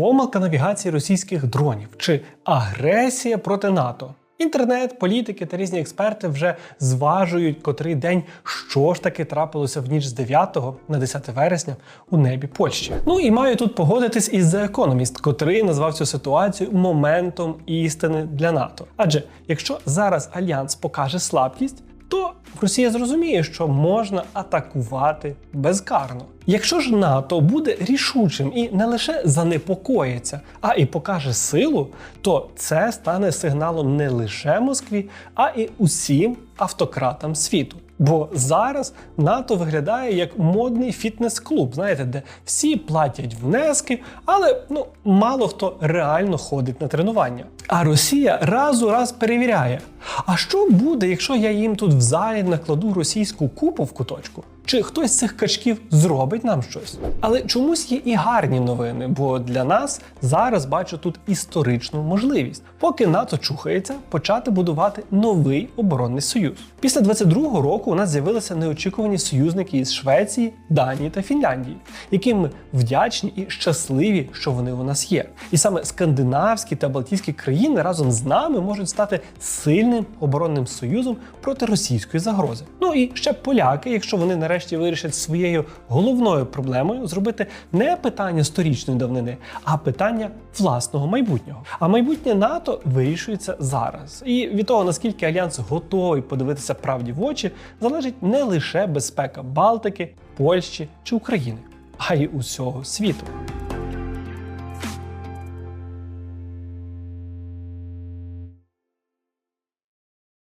помилка навігації російських дронів чи агресія проти НАТО. Інтернет, політики та різні експерти вже зважують котрий день, що ж таки трапилося в ніч з 9 на 10 вересня у небі Польщі. Ну і маю тут погодитись із The Economist, котрий назвав цю ситуацію моментом істини для НАТО. Адже якщо зараз альянс покаже слабкість, то Росія зрозуміє, що можна атакувати безкарно. Якщо ж НАТО буде рішучим і не лише занепокоїться, а і покаже силу, то це стане сигналом не лише Москві, а і усім автократам світу. Бо зараз НАТО виглядає як модний фітнес-клуб, знаєте, де всі платять внески, але ну мало хто реально ходить на тренування. А Росія раз у раз перевіряє: а що буде, якщо я їм тут в залі накладу російську купу в куточку? Чи хтось з цих качків зробить нам щось? Але чомусь є і гарні новини, бо для нас зараз бачу тут історичну можливість, поки НАТО чухається, почати будувати новий оборонний союз. Після 22-го року у нас з'явилися неочікувані союзники із Швеції, Данії та Фінляндії, яким ми вдячні і щасливі, що вони у нас є. І саме скандинавські та балтійські країни разом з нами можуть стати сильним оборонним союзом проти російської загрози. Ну і ще поляки, якщо вони нарешті вирішать своєю головною проблемою зробити не питання сторічної давнини, а питання власного майбутнього. А майбутнє НАТО вирішується зараз. І від того наскільки альянс готовий подивитися правді в очі, залежить не лише безпека Балтики, Польщі чи України, а й усього світу.